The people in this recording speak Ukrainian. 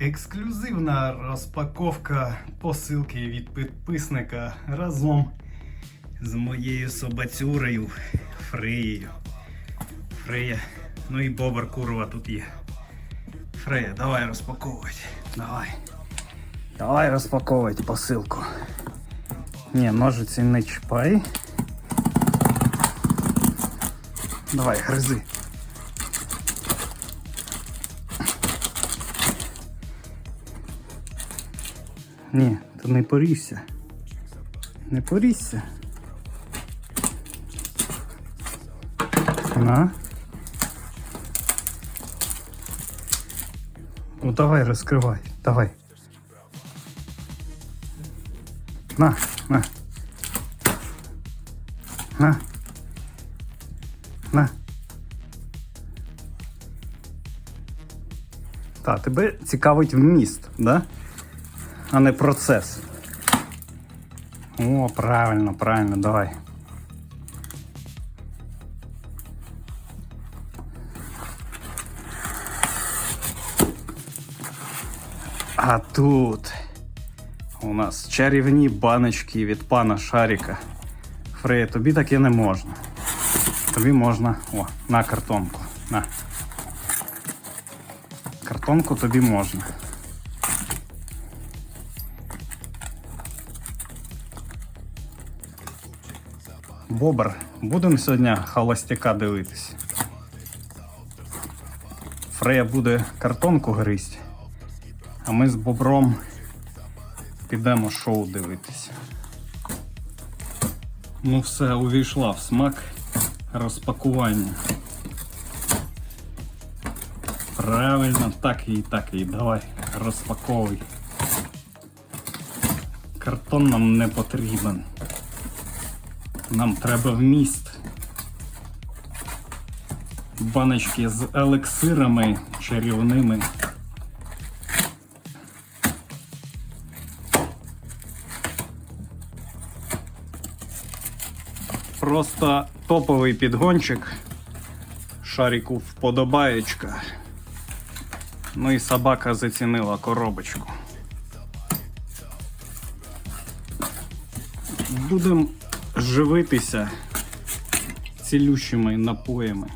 Ексклюзивна розпаковка посилки від підписника разом з моєю собацюрею Фреєю. Фрея, ну і Бобер Курова тут є. Фрея, давай розпаковувати. Давай. Давай розпаковувати посилку. Ні, ножиці не чіпай. Давай, гризи. Ні, ти не поріжся. Не поріжся. На. Ну давай, розкривай. Давай. На, на. На. На. Та, тебе цікавить вміст, да? А не процес. О, правильно, правильно, давай. А тут у нас чарівні баночки від пана Шаріка. Фрея, тобі таке не можна. Тобі можна. О, на картонку. На. Картонку тобі можна. Бобр, будемо сьогодні холостяка дивитись. Фрея буде картонку гризть, а ми з бобром підемо шоу дивитись. Ну все, увійшла в смак розпакування. Правильно, так і так і давай, розпаковуй. Картон нам не потрібен. Нам треба вміст. Баночки з елексирами чарівними. Просто топовий підгончик. Шаріку вподобаєчка. Ну і собака зацінила коробочку. Будемо живитися цілющими напоями.